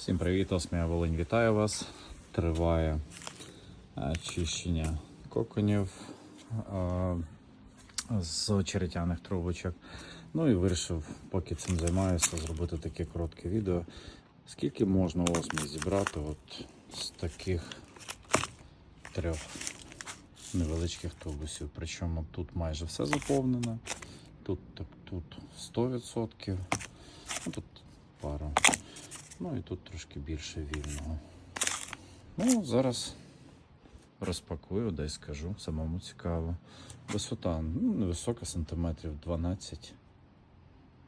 Всім привіт, Осмія Волинь, вітаю вас. Триває е, чищення коконів е, з очеретяних трубочок. Ну і вирішив, поки цим займаюся, зробити таке коротке відео. Скільки можна осмій зібрати от з таких трьох невеличких тубусів. Причому тут майже все заповнено. Тут, тут 100%, ну, тут. Ну і тут трошки більше вільного. Ну, зараз розпакую, дай скажу, самому цікаво. Висота ну, невисока, сантиметрів 12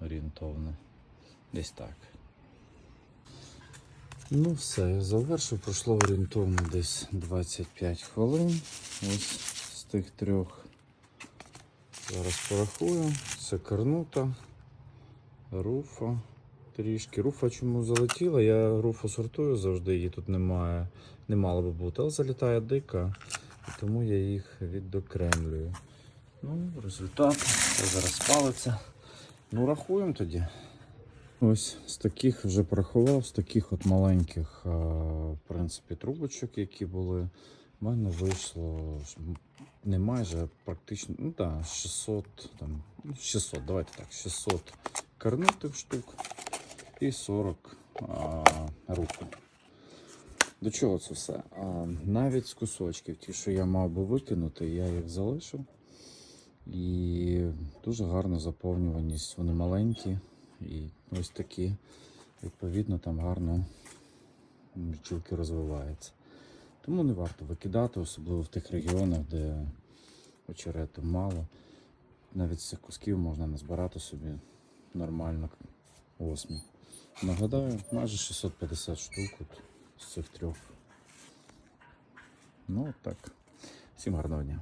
орієнтовно. Десь так. Ну, все, я завершив. Пройшло орієнтовно десь 25 хвилин. Ось з тих трьох. Зараз порахую. Це карнута, руфа. Трішки. Руфа чому залетіла? Я руфу сортую завжди, її тут немає, не мало би бути, але залітає дика, і тому я їх віддокремлюю. Ну, результат. Це зараз спалиться. Ну, рахуємо тоді. Ось з таких вже порахував, з таких от маленьких, в принципі, трубочок, які були, в мене вийшло не майже, практично, ну так, 600, там, ну, 600, давайте так, 600 карнутих штук і 40 а, руку. До чого це все? А, навіть з кусочків, ті, що я мав би викинути, я їх залишив. І дуже гарна заповнюваність. Вони маленькі і ось такі. Відповідно, там гарно бджілки розвиваються. Тому не варто викидати, особливо в тих регіонах, де очерету мало. Навіть з цих кусків можна назбирати собі нормально осмі. Нагадаю, майже 650 штук от з цих трьох. Ну, так. Всім гарного дня.